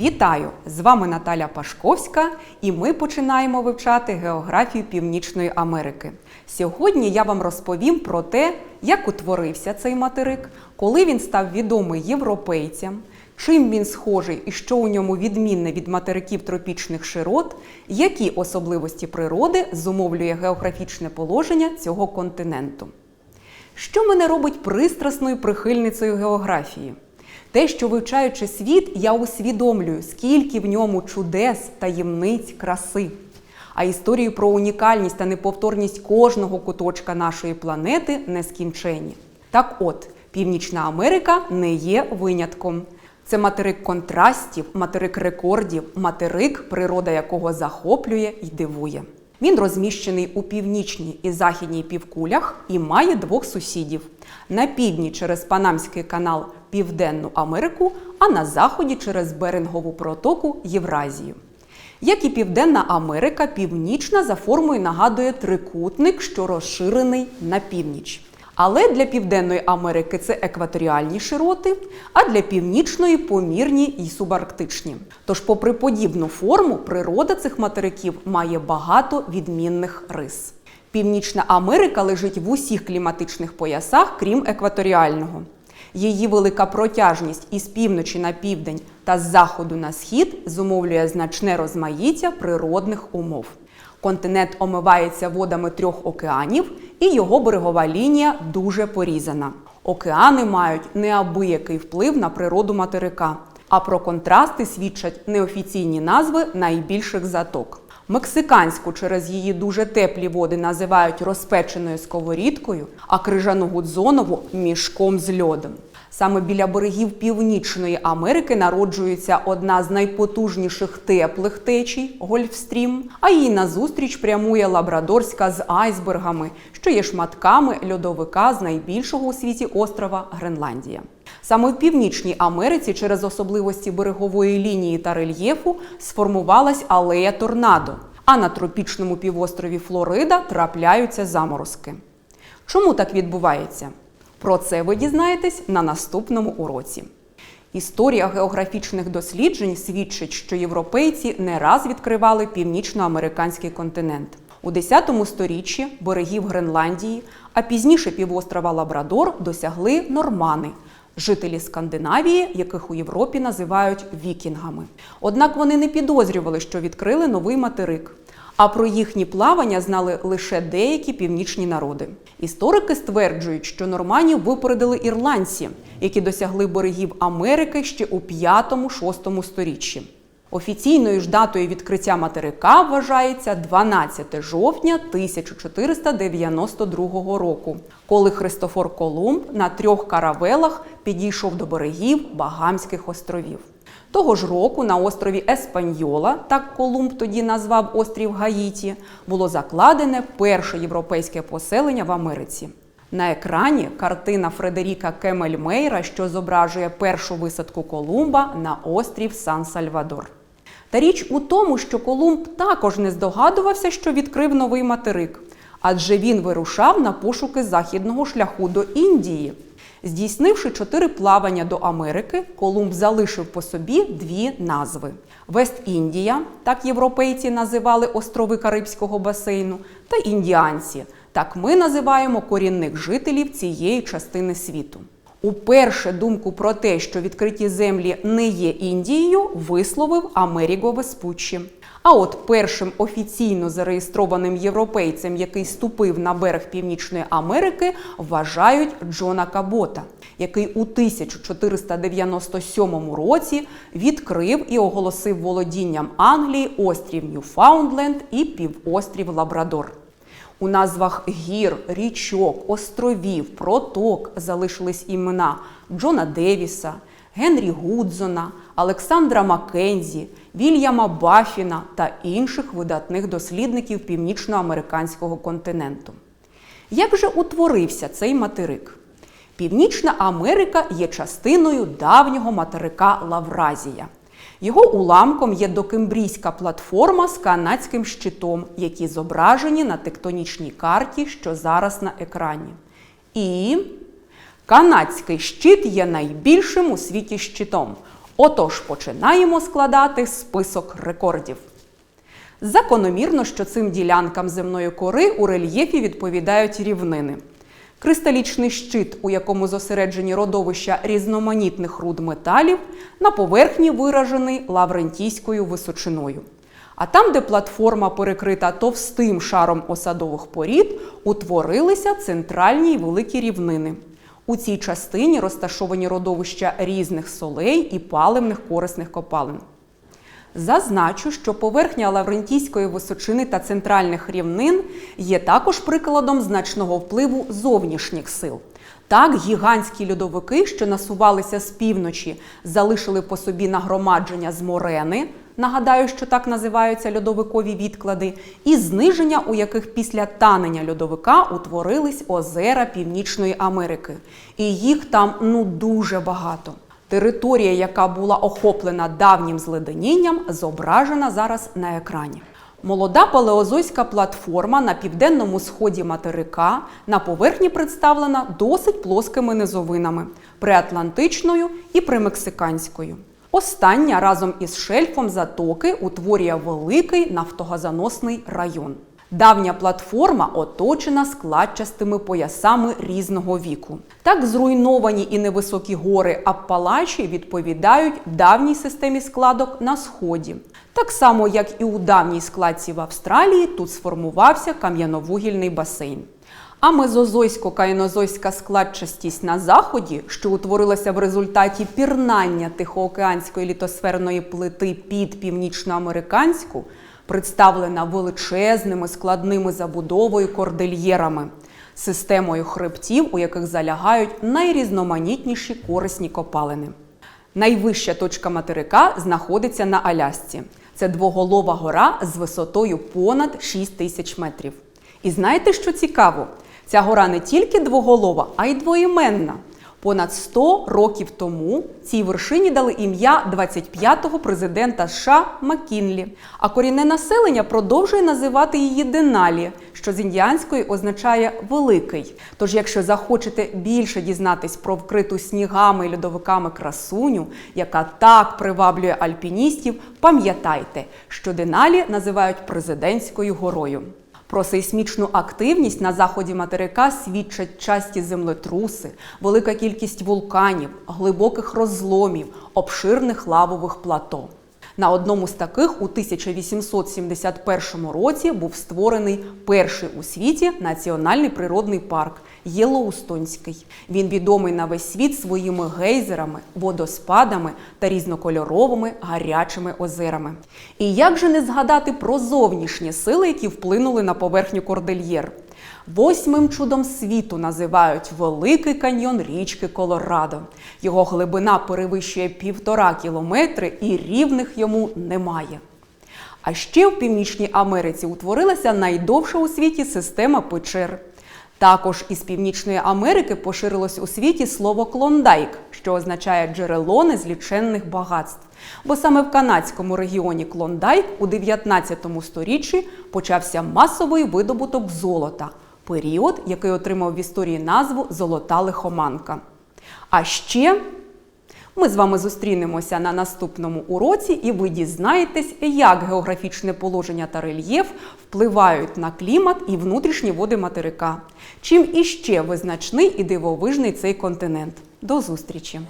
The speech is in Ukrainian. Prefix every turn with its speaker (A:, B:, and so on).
A: Вітаю! З вами Наталя Пашковська, і ми починаємо вивчати географію Північної Америки. Сьогодні я вам розповім про те, як утворився цей материк, коли він став відомий європейцям, чим він схожий і що у ньому відмінне від материків тропічних широт, які особливості природи зумовлює географічне положення цього континенту. Що мене робить пристрасною прихильницею географії? Те, що вивчаючи світ, я усвідомлюю, скільки в ньому чудес, таємниць, краси. А історії про унікальність та неповторність кожного куточка нашої планети нескінченні. Так от, Північна Америка не є винятком. Це материк контрастів, материк рекордів, материк, природа якого захоплює і дивує. Він розміщений у північній і західній півкулях і має двох сусідів: на півдні через Панамський канал Південну Америку, а на заході через Берингову протоку Євразію. Як і Південна Америка, північна за формою нагадує трикутник, що розширений на північ. Але для Південної Америки це екваторіальні широти, а для північної помірні і субарктичні. Тож, попри подібну форму, природа цих материків має багато відмінних рис. Північна Америка лежить в усіх кліматичних поясах, крім екваторіального. Її велика протяжність із півночі на південь та з заходу на схід зумовлює значне розмаїття природних умов. Континент омивається водами трьох океанів, і його берегова лінія дуже порізана. Океани мають неабиякий вплив на природу материка. А про контрасти свідчать неофіційні назви найбільших заток. Мексиканську через її дуже теплі води називають розпеченою сковорідкою, а крижану Гудзонову мішком з льодом. Саме біля берегів Північної Америки народжується одна з найпотужніших теплих течій Гольфстрім, а їй назустріч прямує Лабрадорська з айсбергами, що є шматками льодовика з найбільшого у світі острова Гренландія. Саме в Північній Америці через особливості берегової лінії та рельєфу сформувалась алея торнадо, а на тропічному півострові Флорида трапляються заморозки. Чому так відбувається? Про це ви дізнаєтесь на наступному уроці. Історія географічних досліджень свідчить, що європейці не раз відкривали північноамериканський континент. У 10 сторіччі берегів Гренландії, а пізніше півострова Лабрадор досягли нормани, жителі Скандинавії, яких у Європі називають вікінгами. Однак вони не підозрювали, що відкрили новий материк. А про їхні плавання знали лише деякі північні народи. Історики стверджують, що норманів випередили ірландці, які досягли берегів Америки ще у 5-6 сторіччі. Офіційною ж датою відкриття материка вважається 12 жовтня 1492 року, коли Христофор Колумб на трьох каравелах підійшов до берегів Багамських островів. Того ж року на острові Еспаньола, так Колумб тоді назвав острів Гаїті, було закладене перше європейське поселення в Америці. На екрані картина Фредеріка Кемельмейра, що зображує першу висадку Колумба на острів Сан-Сальвадор. Річ у тому, що Колумб також не здогадувався, що відкрив новий материк, адже він вирушав на пошуки західного шляху до Індії. Здійснивши чотири плавання до Америки, Колумб залишив по собі дві назви: Вест-Індія, так європейці називали острови Карибського басейну, та індіанці. Так ми називаємо корінних жителів цієї частини світу. Уперше думку про те, що відкриті землі не є Індією, висловив Амеріго Веспуччі. А от першим офіційно зареєстрованим європейцем, який ступив на берег Північної Америки, вважають Джона Кабота, який у 1497 році відкрив і оголосив володінням Англії острів Ньюфаундленд і півострів Лабрадор. У назвах гір, річок, островів, проток залишились імена Джона Девіса, Генрі Гудзона, Олександра Маккензі, Вільяма Бафіна та інших видатних дослідників північноамериканського континенту. Як же утворився цей материк? Північна Америка є частиною давнього материка Лавразія. Його уламком є докембрійська платформа з канадським щитом, які зображені на тектонічній карті, що зараз на екрані. І канадський щит є найбільшим у світі щитом. Отож, починаємо складати список рекордів. Закономірно, що цим ділянкам земної кори у рельєфі відповідають рівнини. Кристалічний щит, у якому зосереджені родовища різноманітних руд металів, на поверхні виражений лаврентійською височиною. А там, де платформа перекрита товстим шаром осадових порід, утворилися центральні й великі рівнини. У цій частині розташовані родовища різних солей і паливних корисних копалин. Зазначу, що поверхня Лаврентійської височини та центральних рівнин є також прикладом значного впливу зовнішніх сил. Так, гігантські льодовики, що насувалися з півночі, залишили по собі нагромадження з морени. Нагадаю, що так називаються льодовикові відклади, і зниження, у яких після танення льодовика утворились озера Північної Америки. І їх там ну дуже багато. Територія, яка була охоплена давнім зледенінням, зображена зараз на екрані. Молода палеозойська платформа на південному сході материка на поверхні представлена досить плоскими низовинами приатлантичною і примексиканською. Остання разом із шельфом затоки утворює великий нафтогазоносний район. Давня платформа оточена складчастими поясами різного віку. Так зруйновані і невисокі гори Аппалачі відповідають давній системі складок на сході. Так само, як і у давній складці в Австралії, тут сформувався кам'яновугільний басейн. А мезозойсько-каїнозойська складчастість на заході, що утворилася в результаті пірнання Тихоокеанської літосферної плити під північноамериканську, представлена величезними складними забудовою кордильєрами, системою хребтів, у яких залягають найрізноманітніші корисні копалини. Найвища точка материка знаходиться на Алясці. Це двоголова гора з висотою понад 6 тисяч метрів. І знаєте, що цікаво? Ця гора не тільки двоголова, а й двоіменна. Понад 100 років тому цій вершині дали ім'я 25-го президента США Маккінлі. А корінне населення продовжує називати її Деналі, що з індіанської означає великий. Тож, якщо захочете більше дізнатись про вкриту снігами і льодовиками красуню, яка так приваблює альпіністів, пам'ятайте, що Деналі називають президентською горою. Про сейсмічну активність на заході материка свідчать часті землетруси, велика кількість вулканів, глибоких розломів, обширних лавових плато. На одному з таких у 1871 році був створений перший у світі національний природний парк Єлоустонський. Він відомий на весь світ своїми гейзерами, водоспадами та різнокольоровими гарячими озерами. І як же не згадати про зовнішні сили, які вплинули на поверхню кордильєр? Восьмим чудом світу називають Великий каньйон річки Колорадо. Його глибина перевищує півтора кілометри і рівних йому немає. А ще в Північній Америці утворилася найдовша у світі система печер. Також із Північної Америки поширилось у світі слово клондайк, що означає джерело незліченних багатств. Бо саме в канадському регіоні Клондайк у 19 сторіччі почався масовий видобуток золота, період, який отримав в історії назву Золота лихоманка. А ще ми з вами зустрінемося на наступному уроці, і ви дізнаєтесь, як географічне положення та рельєф впливають на клімат і внутрішні води материка. Чим іще визначний і дивовижний цей континент. До зустрічі!